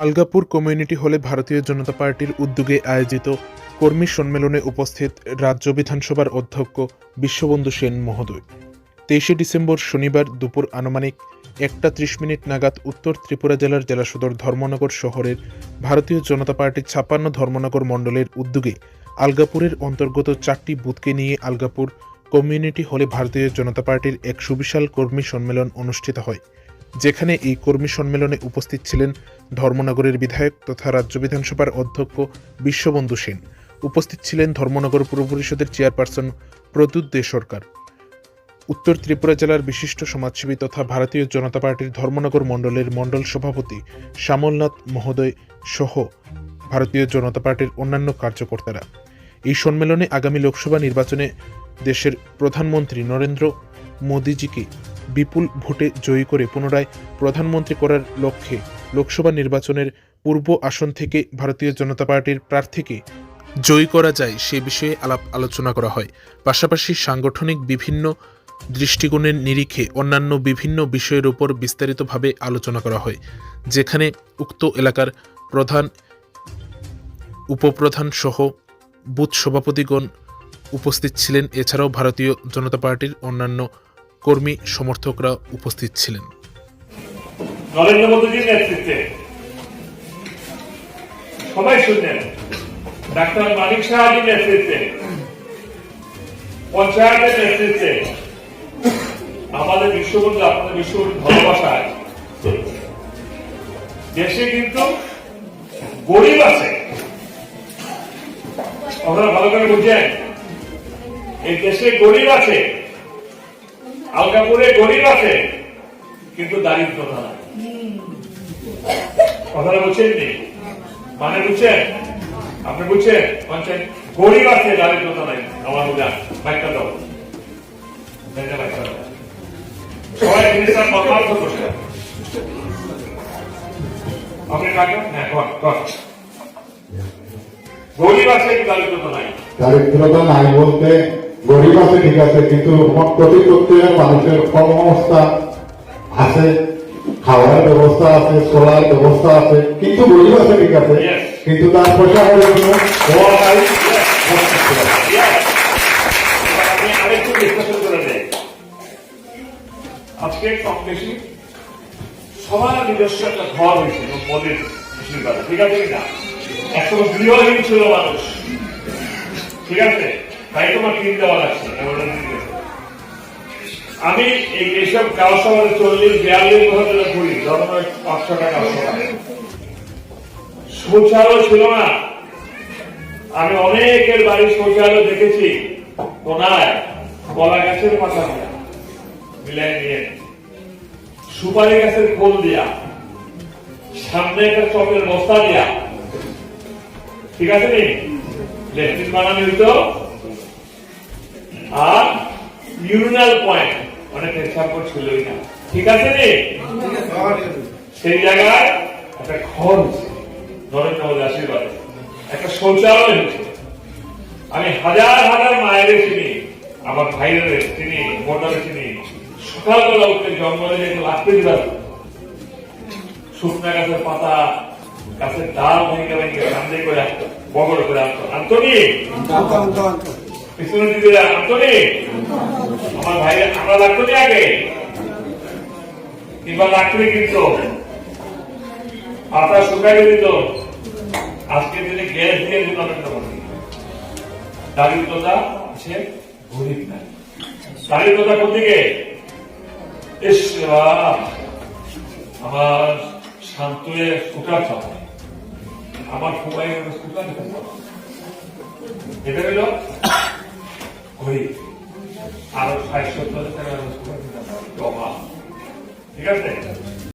Algapur community হলে ভারতীয় জনতা পার্টির উদ্যোগে আয়োজিত কর্মী সম্মেলনে উপস্থিত রাজ্য বিধানসভার অধ্যক্ষ বিশ্ববন্ধু সেন মহোদয়। তেইশে ডিসেম্বর শনিবার দুপুর আনুমানিক একটা ত্রিশ মিনিট নাগাদ উত্তর ত্রিপুরা জেলার জেলা সদর ধর্মনগর শহরের ভারতীয় জনতা পার্টির ছাপ্পান্ন ধর্মনগর মণ্ডলের উদ্যোগে আলগাপুরের অন্তর্গত চারটি বুথকে নিয়ে আলগাপুর কমিউনিটি হলে ভারতীয় জনতা পার্টির এক সুবিশাল কর্মী সম্মেলন অনুষ্ঠিত হয়। যেখানে এই কর্মী সম্মেলনে উপস্থিত ছিলেন ধর্মনগরের বিধায়ক তথা রাজ্য বিধানসভার অধ্যক্ষ বিশ্ববন্ধু সেন। উপস্থিত ছিলেন ধর্মনগর পুর পরিষদের চেয়ারপারসন প্রদ্যুৎ দে সরকার। উত্তর ত্রিপুরা জেলার বিশিষ্ট সমাজসেবী তথা ভারতীয় জনতা পার্টির ধর্মনগর মণ্ডলের মণ্ডল সভাপতি শ্যামলনাথ মহোদয় সহ ভারতীয় জনতা পার্টির অন্যান্য কার্যকর্তারা। এই সম্মেলনে আগামী লোকসভা নির্বাচনে দেশের প্রধানমন্ত্রী নরেন্দ্র মোদীজিকে বিপুল ভোটে জয়ী করে পুনরায় প্রধানমন্ত্রী করার লক্ষ্যে লোকসভা নির্বাচনের পূর্ব আসন থেকে ভারতীয় জনতা পার্টির প্রার্থীকে জয়ী করা যায় সে বিষয়ে আলাপ আলোচনা করা হয়। পাশাপাশি সাংগঠনিক বিভিন্ন দৃষ্টিকোণের নিরিখে অন্যান্য বিভিন্ন বিষয়ের উপর বিস্তারিতভাবে আলোচনা করা হয়, যেখানে উক্ত এলাকার প্রধান উপপ্রধান সহ বুথ সভাপতিগণ উপস্থিত ছিলেন। এছাড়াও ভারতীয় জনতা পার্টির অন্যান্য কর্মী সমর্থকরা উপস্থিত ছিলেন। সবাই ডাক্তার আমাদের বিশ্ববন্ধু, আপনাদের বিশ্ববন্ধু ভালোবাসায়। দেশে কিন্তু গরিব আছে। আপনারা ভালো করে বুঝছেন এই দেশে গরিব আছে। আলকাপুরে গরিব আছে, কিন্তু দারিদ্রতা নাই। কথাটা বুঝছেন মানে বুঝছেন? আপনি বুঝছেন? বলছেন গরিব আছে, দারিদ্রতা নাই। আমার বুঝা ব্যাখ্যা দাও। ব্যাখ্যা দারিদ্রতা নাই। দারিদ্রতা নাই বলতে গরিব আছে ঠিক আছে কিন্তু প্রতি প্রত্যেকের মানুষের কর্মসংস্থা আছে খাওয়ার ব্যবস্থা আছে চলার ব্যবস্থা আছে কিন্তু গরিব আছে ঠিক আছে কিন্তু তার পয়সা হওয়ার জন্য হওয়া নাই আমি আরেকটু বিশ্লেষণ করে দেয় আজকে কম বেশি সবার নিজস্ব একটা ঘর হয়েছিল মোদীর ঠিক আছে কিনা? একশো গৃহহীন ছিল মানুষ ঠিক আছে? তাই তোমার কিন দেওয়া লাগছে আমি এইসব গাঁও শহরে চল্লিশ, বিয়াল্লিশ বছর ঘুরি ধর্ম পাঁচশো টাকা শৌচালয় ছিল না। আমি অনেকের বাড়ির শৌচালয় দেখেছি। কোনায় কলা গাছের পাতা মিলাই নিয়ে সুপারি গাছের খোল দিয়া। সামনে একটা চপের বস্তা দিয়া। ঠিক আছে নি? লেট্রিন বানানো হইত। আর পয়েন্ট, অনেক না ঠিক আছে নি সেই জায়গায় একটা ঘর হয়েছে, নরেন্দ্র মোদী আশীর্বাদে। একটা শৌচালয় হয়েছে। আমি হাজার হাজার মায়ের চিনি, আমার ভাইয়ের চিনি মোটারে চিনি। সকালবেলা উঠতে জঙ্গলে যেতে লাগতে দিলাম, শুকনা গাছের পাতা, গাছের ডাল ভেঙে ভেঙে কান্দে করে আসতো বগড় করে আসতো আন্তনি লাগতো আগে? কিংবা লাগলে কিন্তু। পাতা দিনে গ্যাস দিয়ে দিল নরেন্দ্র মোদী দারিদ্রতা আছে গরিব নাই দারিদ্রতা আমার শান্তুয়ে স্কুটার চাপা আমার সময় এটা হইল গরিব আরও ষাট সত্তর টাকা ঠিক আছে?